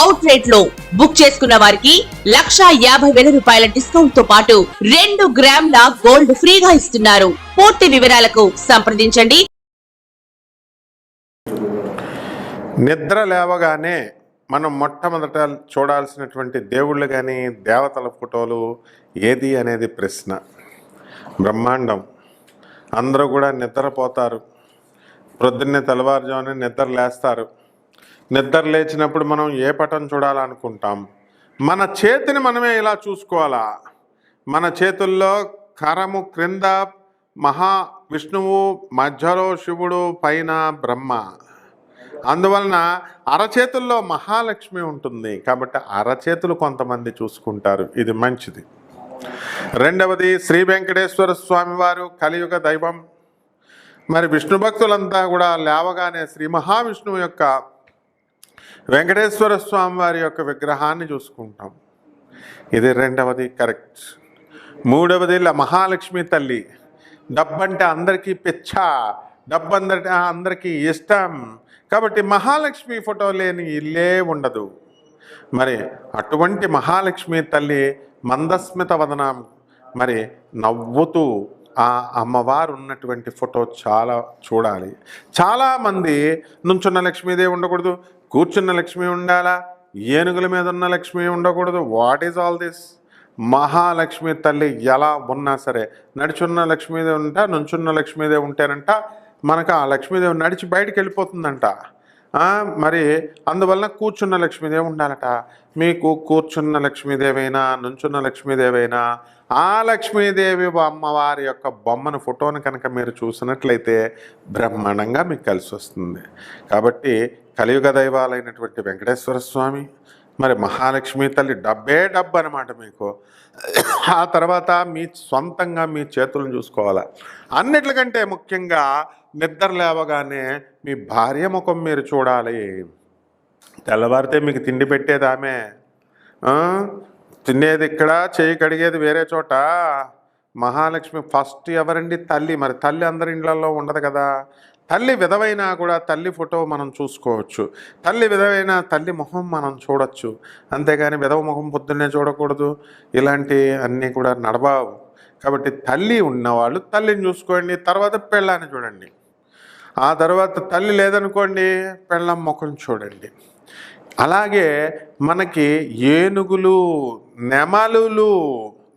Out రేట్లో book చేసుకున్న వారికి లక్షా యాభై వేల రూపాయల డిస్కౌంట్తో పాటు రెండు గ్రాముల గోల్డ్ ఫ్రీగా ఇస్తున్నారు. పూర్తి వివరాలకు సంప్రదించండి. నిద్ర లేవగానే మనం మొట్టమొదట చూడాల్సినటువంటి దేవుళ్ళు కానీ దేవతల ఫోటోలు ఏది అనేది ప్రశ్న. బ్రహ్మాండం. అందరూ కూడా నిద్రపోతారు. ప్రొద్దున్నే తెల్లవారుజామున నిద్ర లేస్తారు. నిద్ర లేచినప్పుడు మనం ఏ పటం చూడాలనుకుంటాం? మన చేతిని మనమే ఇలా చూసుకోవాలా? మన చేతుల్లో కరము క్రింద మహా విష్ణువు మధ్యలో శివుడు పైన బ్రహ్మ. అందువలన అరచేతుల్లో మహాలక్ష్మి ఉంటుంది. కాబట్టి అరచేతులు కొంతమంది చూసుకుంటారు. ఇది మంచిది. రెండవది శ్రీ వెంకటేశ్వర స్వామివారు కలియుగ దైవం. మరి విష్ణు భక్తులంతా కూడా లేవగానే శ్రీ మహావిష్ణువు యొక్క వెంకటేశ్వర స్వామి వారి యొక్క విగ్రహాన్ని చూసుకుంటాం. ఇది రెండవది కరెక్ట్. మూడవది మహాలక్ష్మి తల్లి. డబ్బంటే అందరికీ పిచ్చ డబ్బు అందరి అందరికీ ఇష్టం. కాబట్టి మహాలక్ష్మి ఫోటో లేని ఇల్లే ఉండదు. మరి అటువంటి మహాలక్ష్మి తల్లి మందస్మిత వదనం. మరి నవ్వుతూ ఆ అమ్మవారు ఉన్నటువంటి ఫోటో చాలా చూడాలి. చాలామంది నుంచున్న లక్ష్మీదేవి ఉండకూడదు. కూర్చున్న లక్ష్మి ఉండాలా? ఏనుగుల మీద ఉన్న లక్ష్మి ఉండకూడదు. What is all this Mahalakshmi తల్లి ఎలా ఉన్నా సరే నడుచున్న లక్ష్మీదేవి ఉంటా నుంచున్న లక్ష్మీదేవి ఉంటేనంట మనకు ఆ లక్ష్మీదేవి నడిచి బయటికి వెళ్ళిపోతుందంట. మరి అందువలన కూర్చున్న లక్ష్మీదేవి ఉండాలట. మీకు కూర్చున్న లక్ష్మీదేవైనా నుంచున్న లక్ష్మీదేవైనా ఆ లక్ష్మీదేవి అమ్మవారి యొక్క బొమ్మను ఫోటోను కనుక మీరు చూసినట్లయితే బ్రహ్మాండంగా మీకు కలిసి వస్తుంది. కాబట్టి కలియుగ దైవాలైనటువంటి వెంకటేశ్వర స్వామి మరి మహాలక్ష్మి తల్లి డబ్బే డబ్బు అనమాట మీకు. ఆ తర్వాత మీ సొంతంగా మీ చేతులను చూసుకోవాలి? అన్నిటికంటే ముఖ్యంగా నిద్ర లేవగానే మీ భార్య ముఖం మీరు చూడాలి. తెల్లవారితే మీకు తిండి పెట్టేది ఆమె. తినేది ఇక్కడ చేయి కడిగేది వేరే చోట. మహాలక్ష్మి ఫస్ట్ ఎవరండి తల్లి? మరి తల్లి అందరి ఇండ్లలో ఉండదు కదా. తల్లి విధవైనా కూడా తల్లి ఫోటో మనం చూసుకోవచ్చు. తల్లి విధవైన తల్లి మొహం మనం చూడొచ్చు. అంతేగాని విధవ ముఖం పొద్దున్నే చూడకూడదు. ఇలాంటి అన్నీ కూడా నడబావు కాబట్టి తల్లి ఉన్నవాళ్ళు తల్లిని చూసుకోండి తర్వాత పెళ్ళాన్ని చూడండి. ఆ తర్వాత తల్లి లేదనుకోండి పెళ్ళం ముఖం చూడండి. అలాగే మనకి ఏనుగులు నెమలులు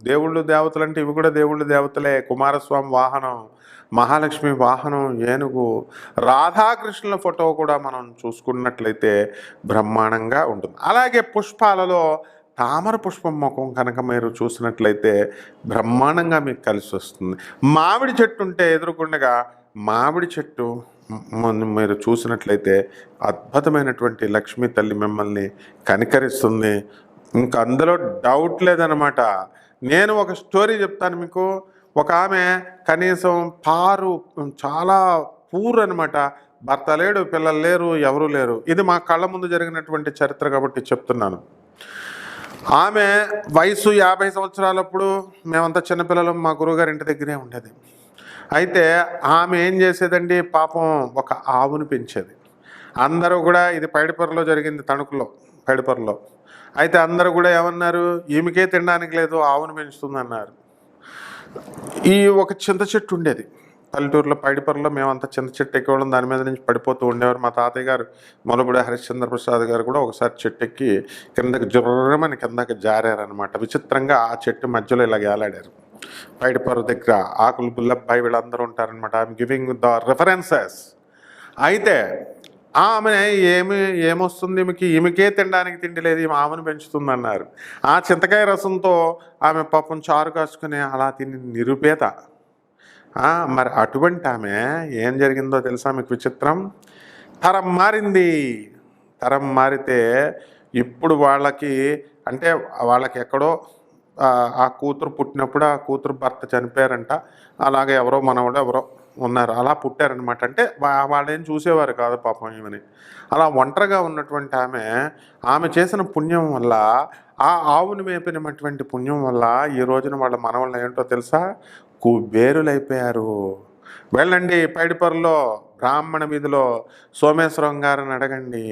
దేవుళ్ళు దేవతలు అంటే ఇవి కూడా దేవుళ్ళు దేవతలే కుమారస్వామి వాహనం మహాలక్ష్మి వాహనం ఏనుగు రాధాకృష్ణుల ఫోటో కూడా మనం చూసుకున్నట్లయితే బ్రహ్మాండంగా ఉంటుంది. అలాగే పుష్పాలలో తామర పుష్పం ముఖం కనుక మీరు చూసినట్లయితే బ్రహ్మాండంగా మీకు కలిసి వస్తుంది. మామిడి చెట్టు ఉంటే ఎదురుకుండగా మామిడి చెట్టు మీరు చూసినట్లయితే అద్భుతమైనటువంటి లక్ష్మీ తల్లి మిమ్మల్ని కనికరిస్తుంది. ఇంకా అందులో డౌట్ లేదనమాట నేను ఒక స్టోరీ చెప్తాను మీకు. ఒక ఆమె కనీసం పారు చాలా పూర్ అనమాట భర్త లేడు పిల్లలు లేరు ఎవరు లేరు. ఇది మా కళ్ళ ముందు జరిగినటువంటి చరిత్ర కాబట్టి చెప్తున్నాను. ఆమె వయసు యాభై సంవత్సరాలప్పుడు మేమంతా చిన్నపిల్లలు మా గురువుగారి ఇంటి దగ్గరే ఉండేది. అయితే ఆమె ఏం చేసేదండి? పాపం ఒక ఆవును పెంచేది. అందరూ కూడా ఇది పైడిపర్రలో జరిగింది తణుకులో పైడిపర్రలో. అయితే అందరూ కూడా ఏమన్నారు? ఈమెకే తినడానికి లేదు ఆవును పెంచుతుందన్నారు ఈ ఒక చింత చెట్టు ఉండేది. పల్లెటూరులో పైడిపొరలో మేమంతా చింత చెట్టు ఎక్కేవాళ్ళం దాని మీద నుంచి పడిపోతూ ఉండేవారు. మా తాతయ్య గారు మొలబడి హరిశ్చంద్ర ప్రసాద్ గారు కూడా ఒకసారి చెట్టు ఎక్కి కిందకి జుర్రమని కిందకి జారారనమాట విచిత్రంగా ఆ చెట్టు మధ్యలో ఇలా ఏలాడారు. పైడిపొర దగ్గర ఆకులు బుల్లబ్బాయి వీళ్ళందరూ ఉంటారనమాట ఐఎమ్ గివింగ్ ద రిఫరెన్సెస్ అయితే ఆమె ఏమి ఏమొస్తుంది? ఈమెకి ఈమెకే తినడానికి తిండి లేదు ఈమె ఆమెను పెంచుతుందన్నారు. ఆ చింతకాయ రసంతో ఆమె పాపం చారు కాసుకుని అలా తిని నిరుపేత. మరి అటువంటి ఆమె ఏం జరిగిందో తెలుసా మీకు విచిత్రం? తరం మారింది. తరం మారితే ఇప్పుడు వాళ్ళకి అంటే వాళ్ళకి ఎక్కడో ఆ, కూతురు పుట్టినప్పుడు ఆ కూతురు భర్త చనిపోయారంట. అలాగే ఎవరో మనవడు ఎవరో ఉన్నారు. అలా పుట్టారనమాట. అంటే వాళ్ళేం చూసేవారు కాదు పాపం ఈమెని. అలా ఒంటరిగా ఉన్నటువంటి ఆమె ఆమె చేసిన పుణ్యం వల్ల ఆ ఆవును మేపినటువంటి పుణ్యం వల్ల ఈ రోజున వాళ్ళ మనవళ్ళు ఏంటో తెలుసా? కుబేరులైపోయారు వెళ్ళండి పైడిపర్లో బ్రాహ్మణ వీధిలో సోమేశ్వరం గారిని అడగండి.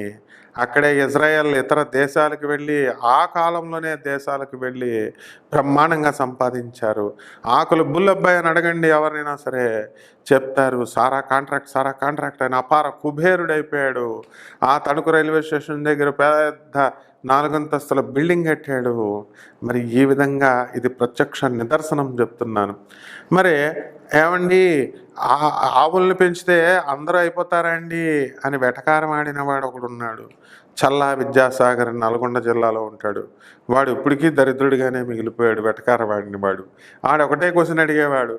అక్కడే ఇజ్రాయెల్ ఇతర దేశాలకు వెళ్ళి ఆ కాలంలోనే దేశాలకు వెళ్ళి బ్రహ్మాండంగా సంపాదించారు. ఆకులు బుల్లబ్బాయి అని అడగండి ఎవరినైనా సరే. చెప్తారు సారా కాంట్రాక్ట్ సారా కాంట్రాక్ట్ అని అపార కుబేరుడైపోయాడు. ఆ తణుకు రైల్వే స్టేషన్ దగ్గర పెద్ద నాలుగంతస్తుల బిల్డింగ్ కట్టాడు. మరి ఈ విధంగా ఇది ప్రత్యక్ష నిదర్శనం చెప్తున్నాను. మరి ఏమండి ఆవుల్ని పెంచితే అందరూ అయిపోతారండి అని వెటకారం ఆడిన వాడు ఒకడు ఉన్నాడు చల్లా విద్యాసాగర్ నల్గొండ జిల్లాలో ఉంటాడు. వాడు ఇప్పటికీ దరిద్రుడిగానే మిగిలిపోయాడు వెటకారవాడిని వాడు. ఆడొకటే క్వశ్చన్ అడిగేవాడు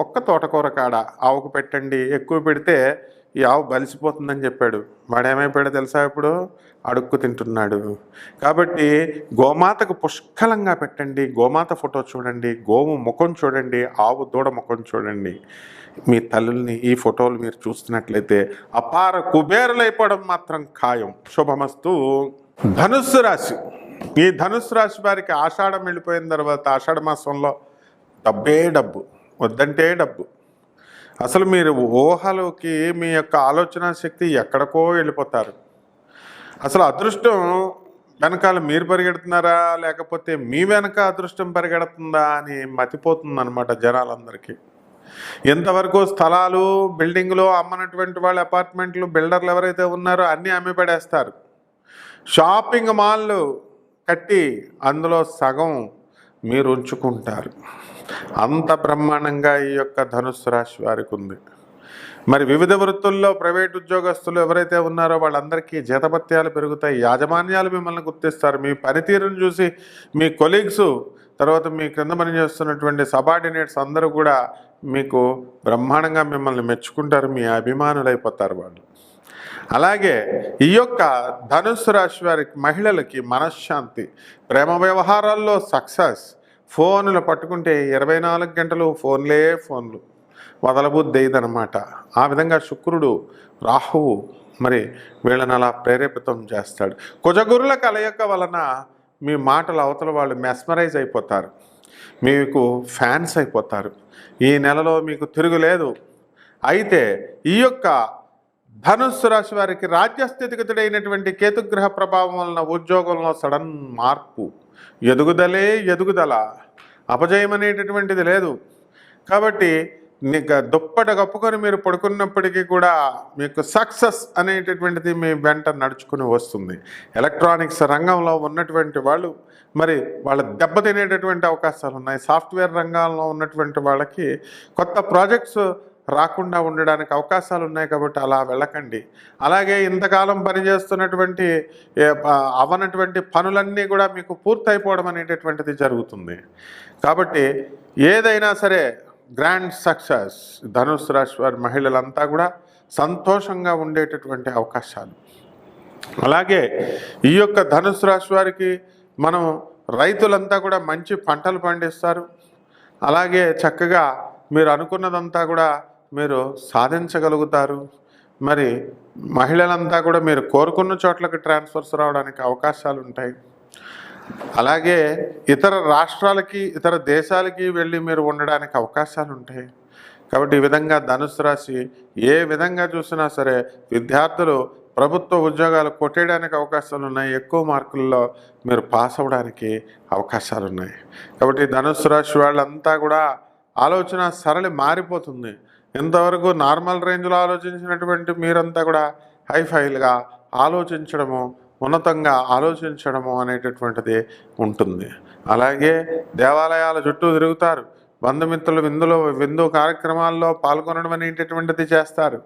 ఒక్క తోటకూర కాడ? ఆవుకు పెట్టండి. ఎక్కువ పెడితే ఈ ఆవు బలిసిపోతుందని చెప్పాడు. వాడేమైపోయాడో తెలుసా ఇప్పుడు? అడుక్కు తింటున్నాడు. కాబట్టి గోమాతకు పుష్కలంగా పెట్టండి. గోమాత ఫోటో చూడండి. గోవు ముఖం చూడండి. ఆవు దూడ ముఖం చూడండి. మీ తల్లుల్ని ఈ ఫోటోలు మీరు చూస్తున్నట్లయితే అపార కుబేరులైపోవడం మాత్రం ఖాయం. శుభమస్తు. ధనుస్సు రాశి. ఈ ధనుస్సు రాశి వారికి ఆషాఢం వెళ్ళిపోయిన తర్వాత ఆషాఢ మాసంలో డబ్బే డబ్బు. వద్దంటే డబ్బు. అసలు మీరు ఊహలోకి మీ యొక్క ఆలోచన శక్తి ఎక్కడికో వెళ్ళిపోతారు. అసలు అదృష్టం వెనకాల మీరు పరిగెడుతున్నారా? లేకపోతే మీ వెనక అదృష్టం పరిగెడుతుందా అని మతిపోతుంది అనమాట జనాలందరికీ. ఎంతవరకు స్థలాలు బిల్డింగ్లు అమ్మనటువంటి వాళ్ళ అపార్ట్మెంట్లు బిల్డర్లు ఎవరైతే ఉన్నారో అన్నీ అమ్మి పడేస్తారు షాపింగ్ మాల్లు కట్టి అందులో సగం మీరు ఉంచుకుంటారు అంత బ్రహ్మాండంగా ఈ యొక్క ధనుస్సు రాశి వారికి ఉంది. మరి వివిధ వృత్తుల్లో ప్రైవేట్ ఉద్యోగస్తులు ఎవరైతే ఉన్నారో వాళ్ళందరికీ జీతపత్యాలు పెరుగుతాయి. యాజమాన్యాలు మిమ్మల్ని గుర్తిస్తారు. మీ పనితీరును చూసి మీ కొలీగ్స్ తర్వాత మీ క్రింద పనిచేస్తున్నటువంటి సబార్డినేట్స్ అందరూ కూడా మీకు బ్రహ్మాండంగా మిమ్మల్ని మెచ్చుకుంటారు. మీ అభిమానులైపోతారు వాళ్ళు. అలాగే ఈ యొక్క ధనుస్సు రాశి వారికి మహిళలకి మనశ్శాంతి ప్రేమ వ్యవహారాల్లో సక్సెస్ ఫోన్లు పట్టుకుంటే ఇరవై నాలుగు గంటలు ఫోన్లే ఫోన్లు. వదలబుద్ధి అయ్యిదనమాట ఆ విధంగా శుక్రుడు రాహువు మరి వీళ్ళని అలా ప్రేరేపితం చేస్తాడు. కుజగురుల కలయిక వలన మీ మాటలు అవతల వాళ్ళు మెస్మరైజ్ అయిపోతారు. మీకు ఫ్యాన్స్ అయిపోతారు. ఈ నెలలో మీకు తిరుగులేదు. అయితే ఈ యొక్క ధనుస్సు రాశి వారికి రాజ్యస్థితిగతుడైనటువంటి కేతుగ్రహ ప్రభావం వలన ఉద్యోగంలో సడన్ మార్పు. ఎదుగుదలే ఎదుగుదల. అపజయం అనేటటువంటిది లేదు. కాబట్టి నీకు దుప్పట కప్పుకొని మీరు పడుకున్నప్పటికీ కూడా మీకు సక్సెస్ అనేటటువంటిది మీ వెంట నడుచుకుని వస్తుంది. ఎలక్ట్రానిక్స్ రంగంలో ఉన్నటువంటి వాళ్ళు మరి వాళ్ళ దెబ్బతినేటటువంటి అవకాశాలు ఉన్నాయి. సాఫ్ట్వేర్ రంగంలో ఉన్నటువంటి వాళ్ళకి కొత్త ప్రాజెక్ట్స్ రాకుండా ఉండడానికి అవకాశాలు ఉన్నాయి కాబట్టి అలా వెళ్ళకండి. అలాగే ఇంతకాలం పనిచేస్తున్నటువంటి అవనటువంటి పనులన్నీ కూడా మీకు పూర్తయిపోవడం అనేటటువంటిది జరుగుతుంది. కాబట్టి ఏదైనా సరే గ్రాండ్ సక్సెస్ ధనుసు రాశి వారి మహిళలంతా కూడా సంతోషంగా ఉండేటటువంటి అవకాశాలు. అలాగే ఈ యొక్క ధనుసు రాశి వారికి మనం రైతులంతా కూడా మంచి పంటలు పండిస్తారు. అలాగే చక్కగా మీరు అనుకున్నదంతా కూడా మీరు సాధించగలుగుతారు. మరి మహిళలంతా కూడా మీరు కోరుకున్న చోట్లకి ట్రాన్స్ఫర్స్ రావడానికి అవకాశాలు ఉంటాయి అలాగే ఇతర రాష్ట్రాలకి ఇతర దేశాలకి వెళ్ళి మీరు ఉండడానికి అవకాశాలు ఉంటాయి కాబట్టి ఈ విధంగా ధనుసు రాశి ఏ విధంగా చూసినా సరే విద్యార్థులు ప్రభుత్వ ఉద్యోగాలు కొట్టేయడానికి అవకాశాలు ఉన్నాయి ఎక్కువ మార్కుల్లో మీరు పాస్ అవ్వడానికి అవకాశాలు ఉన్నాయి కాబట్టి ధనుసు రాశి వాళ్ళంతా కూడా ఆలోచన సరళి మారిపోతుంది. ఇంతవరకు నార్మల్ రేంజ్లో ఆలోచించినటువంటి మీరంతా కూడా హైఫైల్గా ఆలోచించడము ఉన్నతంగా ఆలోచించడము అనేటటువంటిది ఉంటుంది. అలాగే దేవాలయాల చుట్టూ తిరుగుతారు. బంధుమిత్రులు విందులో విందు కార్యక్రమాల్లో పాల్గొనడం అనేటటువంటిది చేస్తారు.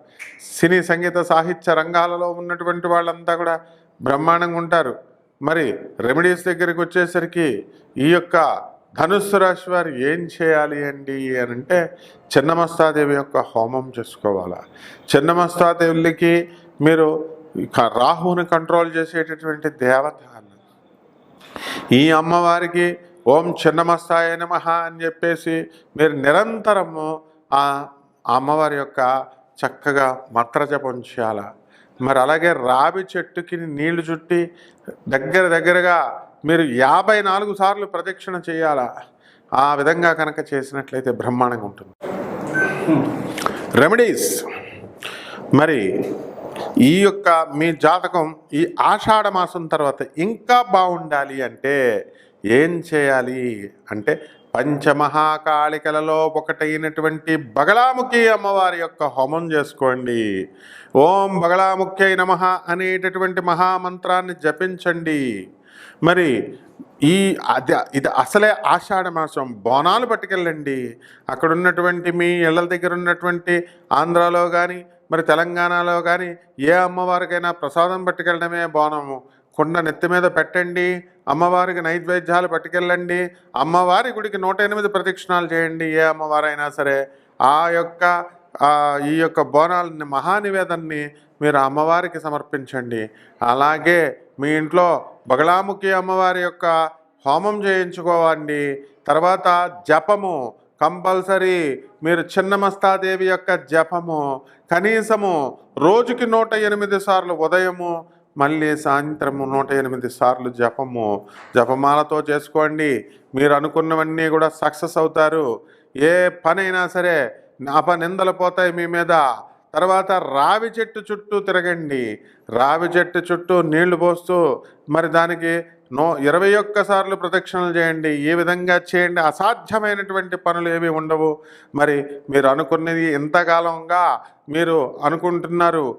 సినీ సంగీత సాహిత్య రంగాలలో ఉన్నటువంటి వాళ్ళంతా కూడా బ్రహ్మాండంగా ఉంటారు. మరి రెమెడీస్ దగ్గరికి వచ్చేసరికి ఈ యొక్క ధనుస్సు రాశి వారు ఏం చేయాలి అండి అని అంటే చిన్నమస్తాదేవి యొక్క హోమం చేసుకోవాలా. చిన్నమస్తాదేవికి మీరు రాహువుని కంట్రోల్ చేసేటటువంటి దేవత ఈ అమ్మవారికి ఓం చిన్నమస్తాయ నమ అని చెప్పేసి మీరు నిరంతరము ఆ అమ్మవారి యొక్క చక్కగా మంత్రజపం చేయాల. మరి అలాగే రావి చెట్టుకి నీళ్ళు చుట్టి దగ్గర దగ్గరగా మీరు యాభై నాలుగు సార్లు ప్రదక్షిణ చేయాలా? ఆ విధంగా కనుక చేసినట్లయితే బ్రహ్మాండంగా ఉంటుంది. రెమెడీస్ మరి ఈ యొక్క మీ జాతకం ఈ ఆషాఢ మాసం తర్వాత ఇంకా బాగుండాలి అంటే ఏం చేయాలి? అంటే పంచమహాకాళికలలో ఒకటైనటువంటి బగలాముఖి అమ్మవారి యొక్క హోమం చేసుకోండి. ఓం బగలాముఖ్యై నమ అనేటటువంటి మహామంత్రాన్ని జపించండి. మరి ఈ అది ఇది అసలే ఆషాఢ మాసం. బోనాలు పట్టుకెళ్ళండి. అక్కడ ఉన్నటువంటి మీ ఇళ్ళ దగ్గర ఉన్నటువంటి ఆంధ్రాలో కానీ మరి తెలంగాణలో కానీ ఏ అమ్మవారికైనా ప్రసాదం పట్టుకెళ్ళడమే బోనము. కుండ నెత్తి మీద పెట్టండి. అమ్మవారికి నైవేద్యాలు పట్టుకెళ్ళండి. అమ్మవారి గుడికి నూట ఎనిమిది ప్రదక్షిణాలు చేయండి ఏ అమ్మవారైనా సరే. ఆ యొక్క ఈ యొక్క బోనాలని మహానివేదన్ని మీరు అమ్మవారికి సమర్పించండి. అలాగే మీ ఇంట్లో బగలాముఖి అమ్మవారి యొక్క హోమం చేయించుకోవండి. తర్వాత జపము కంపల్సరీ మీరు చిన్నమస్తాదేవి యొక్క జపము కనీసము రోజుకి నూట ఎనిమిది సార్లు ఉదయము మళ్ళీ సాయంత్రము నూట ఎనిమిది సార్లు జపము. జపమాలతో చేసుకోండి. మీరు అనుకున్నవన్నీ కూడా సక్సెస్ అవుతారు. ఏ పనైనా సరే అప నిందలు పోతాయి మీ మీద. తర్వాత రావి చెట్టు చుట్టూ తిరగండి. రావి చెట్టు చుట్టూ నీళ్ళు పోస్తూ మరి దానికి నో ఇరవై ఒక్కసార్లు ప్రదక్షిణలు చేయండి. ఏ విధంగా చేయండి? అసాధ్యమైనటువంటి పనులు ఏవి ఉండవు. మరి మీరు అనుకున్నది ఇంతకాలంగా మీరు అనుకుంటున్నారు.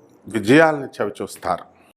gdzie ja leciał cię star.